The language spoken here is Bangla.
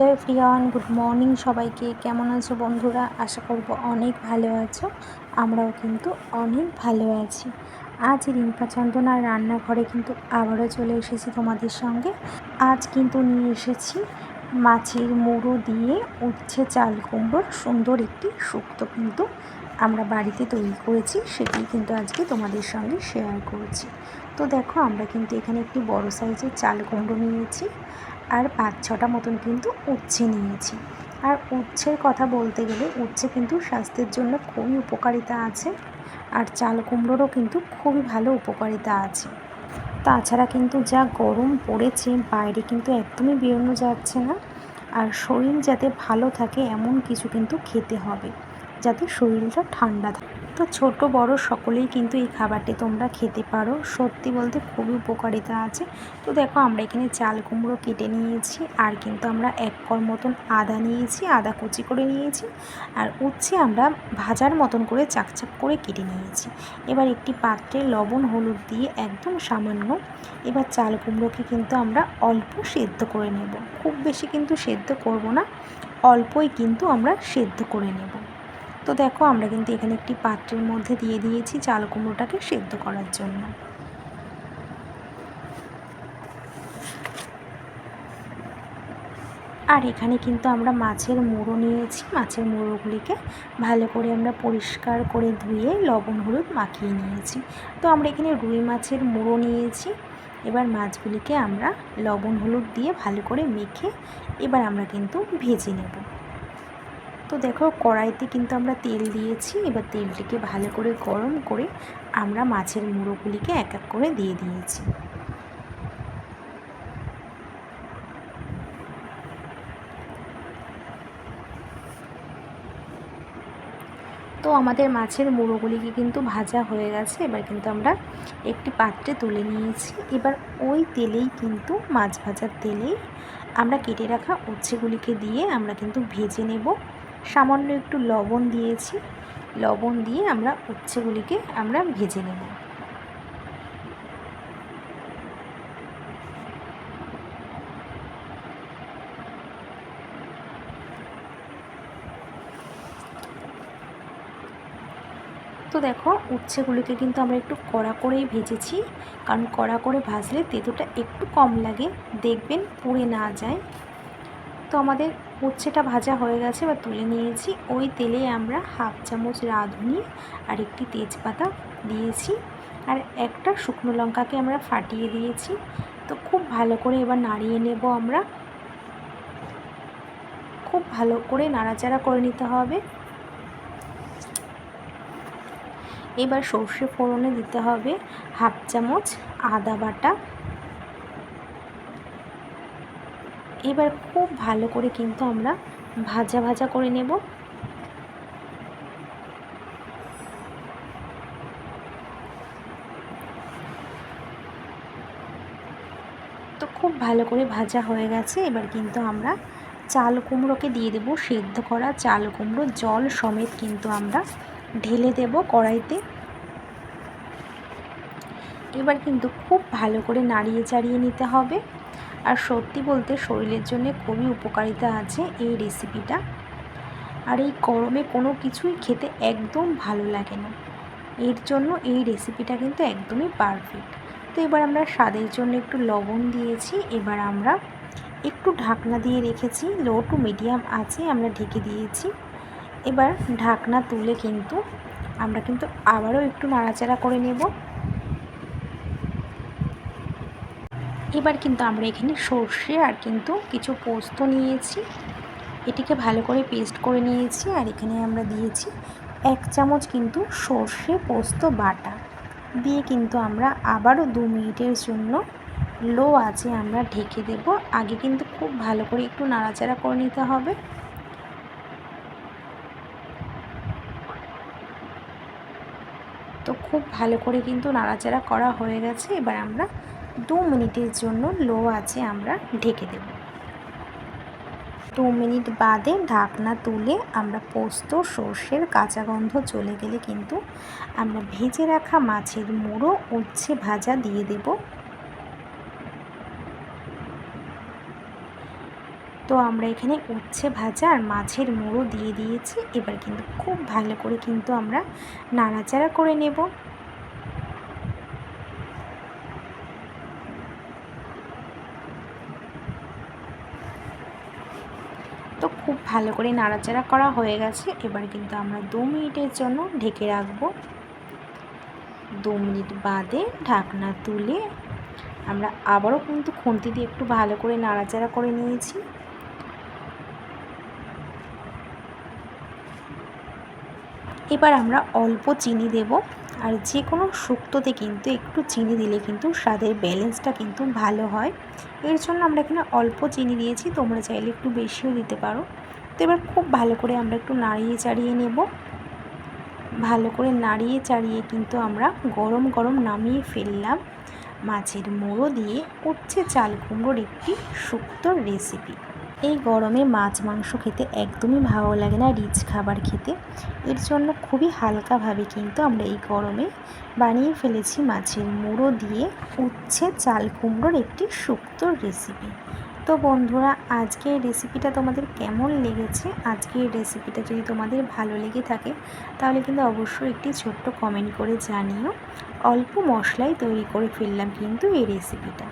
হ্যালো এভরিওয়ান গুড মর্নিং সবাইকে। কেমন আছো বন্ধুরা? আশা করব অনেক ভালো আছো। আমরাও কিন্তু অনেক ভালো আছি। আজ রিম্পা চন্দনার রান্নাঘরে কিন্তু আবারও চলে এসেছি তোমাদের সঙ্গে। আজ কিন্তু নিয়ে এসেছি মাছের মুড়ো দিয়ে উচ্ছে চাল কুমড়োর সুন্দর একটি শুক্তো কিন্তু আমরা বাড়িতে তৈরি করেছি সেটি কিন্তু আজকে তোমাদের সঙ্গে শেয়ার করছি। তো দেখো, আমরা কিন্তু এখানে একটি বড় সাইজের চাল কুমড়ো নিয়েছি আর পাঁচ ছটা মতন কিন্তু উচ্ছে নিয়েছি। আর উচ্ছের কথা বলতে গেলে উচ্ছে কিন্তু স্বাস্থ্যের জন্য খুবই উপকারিতা আছে আর চাল কুমড়োরও কিন্তু খুবই ভালো উপকারিতা আছে। তাছাড়া কিন্তু যা গরম পড়েছে, বাইরে কিন্তু একদমই বেরোনো যাচ্ছে না আর শরীর যাতে ভালো থাকে এমন কিছু কিন্তু খেতে হবে। যাতে শরীরটা ঠান্ডা থাকে। তো ছোট, বড় সকলেই কিন্তু এই খাবারটি তোমরা খেতে পারো। সত্যি বলতে খুবই উপকারিতা আছে। তো দেখো, আমরা এখানে চাল কুমড়ো কেটে নিয়েছি, আর কিন্তু আমরা এক কর মতন আদা নিয়েছি, আদা কুচি করে নিয়েছি, আর উচ্ছে আমরা ভাজার মতন করে চাকচাক করে কেটে নিয়েছি। এবার একটি পাত্রে লবণ, হলুদ দিয়ে একদম সামান্য এবার চাল কুমড়োকে কিন্তু আমরা অল্প সেদ্ধ করে নেব। খুব বেশি কিন্তু সেদ্ধ করব না, অল্পই কিন্তু আমরা সেদ্ধ করে নেব। তো দেখো, আমরা কিন্তু এখানে একটি পাত্রের মধ্যে দিয়ে দিয়েছি চাল কুমড়োটাকে সেদ্ধ করার জন্য। আর এখানে কিন্তু আমরা মাছের মুড়ো নিয়েছি। মাছের মুড়োগুলিকে ভালো করে আমরা পরিষ্কার করে ধুয়ে লবণ, হলুদ মাখিয়ে নিয়েছি। তো আমরা এখানে রুই মাছের মুড়ো নিয়েছি। এবার মাছগুলিকে আমরা লবণ, হলুদ দিয়ে ভালো করে মেখে এবার আমরা কিন্তু ভেজে নেব। তো দেখো, কড়াইতে কিন্তু আমরা তেল দিয়েছি। এবার তেলটিকে ভালো করে গরম করে আমরা মাছের মুড়োগুলিকে এক এক করে দিয়ে দিয়েছি। তো আমাদের মাছের মুড়োগুলিকে কিন্তু ভাজা হয়ে গেছে। এবার কিন্তু আমরা একটি পাত্রে তুলে নিয়েছি। এবার ওই তেলেই কিন্তু মাছ ভাজার তেলেই আমরা কেটে রাখা উচ্ছেগুলিকে দিয়ে আমরা কিন্তু ভেজে নেব। সামান্য একটু লবণ দিয়েছি। লবণ দিয়ে আমরা উচ্ছেগুলিকে আমরা ভেজে নেব। তো দেখো, উচ্ছেগুলিকে কিন্তু আমরা একটু কড়া করেই ভেজেছি। কারণ কড়া করে ভাজলে তেঁতুটা একটু কম লাগে। দেখবেন পুড়ে না যায়। তো আমাদের উচ্ছেটা ভাজা হয়ে গেছে বা তুলে নিয়েছি। ওই তেলে আমরা হাফ চামচ রাঁধুনি আর একটি তেজপাতা দিয়েছি। আর একটা শুকনো লঙ্কাকে আমরা ফাটিয়ে দিয়েছি। তো খুব ভালো করে এবার নাড়িয়ে নেব আমরা। খুব ভালো করে নাড়াচাড়া করে নিতে হবে। এবার সর্ষে ফোড়নে দিতে হবে হাফ চামচ আদা বাটা। এবার খুব ভালো করে কিন্তু আমরা ভাজা ভাজা করে নেব। তো খুব ভালো করে ভাজা হয়ে গেছে। এবার কিন্তু আমরা চাল কুমড়োকে দিয়ে দেব, সেদ্ধ করা চাল কুমড়ো। জল সমেত কিন্তু আমরা ঢেলে দেব কড়াইতে। এবার কিন্তু খুব ভালো করে নাড়িয়ে চাড়িয়ে নিতে হবে। আর সত্যি বলতে শরীরের জন্য খুবই উপকারিতা আছে এই রেসিপিটা আর এই গরমে কোনো কিছুই খেতে একদম ভালো লাগে না। এর জন্য এই রেসিপিটা কিন্তু একদমই পারফেক্ট তো এবার আমরা স্বাদের জন্য একটু লবণ দিয়েছি, এবার আমরা একটু ঢাকনা দিয়ে রেখেছি লো টু মিডিয়াম আছে আমরা ঢেকে দিয়েছি। এবার ঢাকনা তুলে কিন্তু আমরা কিন্তু আবারও একটু নাড়াচাড়া করে নেব। এবার কিন্তু আমরা এখানে সর্ষে আর কিন্তু কিছু পোস্ত নিয়েছি। এটিকে ভালো করে পেস্ট করে নিয়েছি আর এখানে আমরা দিয়েছি এক চামচ কিন্তু সর্ষে পোস্ত বাটা। দিয়ে কিন্তু আমরা আবারও দু মিনিটের জন্য লো আছে আমরা ঢেকে দেব। আগে কিন্তু খুব ভালো করে একটু নাড়াচাড়া করে নিতে হবে। তো খুব ভালো করে কিন্তু নাড়াচাড়া করা হয়ে গেছে। এবার আমরা দু মিনিটের জন্য লো আছে, আমরা ঢেকে দেব। দু মিনিট বাদে ঢাকনা তুলে আমরা পোস্ত, সর্ষের কাঁচা গন্ধ চলে গেলে কিন্তু আমরা ভেজে রাখা মাছের মুড়ো, উচ্ছে ভাজা দিয়ে দেব। তো আমরা এখানে উচ্ছে ভাজা আর মাছের মুড়ো দিয়ে দিয়েছি। এবার কিন্তু খুব ভালো করে কিন্তু আমরা নাড়াচাড়া করে নেব। তো খুব ভালো করে নাড়াচাড়া করা হয়ে গেছে। এবার কিন্তু আমরা দু মিনিটের জন্য ঢেকে রাখব। দু মিনিট বাদে ঢাকনা তুলে আমরা আবারও কিন্তু খুন্তি দিয়ে একটু ভালো করে নাড়াচাড়া করে নিয়েছি। এবার আমরা অল্প চিনি দেব। আর যে কোনো শুক্তোতে কিন্তু একটু চিনি দিলে কিন্তু স্বাদের ব্যালেন্সটা কিন্তু ভালো হয়। এর জন্য আমরা এখানে অল্প চিনি দিয়েছি, তোমরা চাইলে একটু বেশিও দিতে পারো। তো এবার খুব ভালো করে আমরা একটু নাড়িয়ে চাড়িয়ে নেব। ভালো করে নাড়িয়ে চাড়িয়ে কিন্তু আমরা গরম গরম নামিয়ে ফেললাম মাছের মোড়ো দিয়ে উচ্ছে চাল কুমড়োর একটি শুক্তোর রেসিপি এই গরমে মাছ, মাংস খেতে একদমই ভালো লাগে না, রিচ খাবার খেতে। এর জন্য খুবই হালকাভাবে কিন্তু আমরা এই গরমে বানিয়ে ফেলেছি মাছের মুড়ো দিয়ে উচ্ছে চাল কুমড়োর একটি শুক্তোর রেসিপি তো বন্ধুরা, আজকের রেসিপিটা তোমাদের কেমন লেগেছে? আজকের রেসিপিটা যদি তোমাদের ভালো লেগে থাকে, তাহলে কিন্তু অবশ্যই একটি ছোট্ট কমেন্ট করে জানিও। অল্প মশলাই তৈরি করে ফেললাম কিন্তু এই রেসিপিটা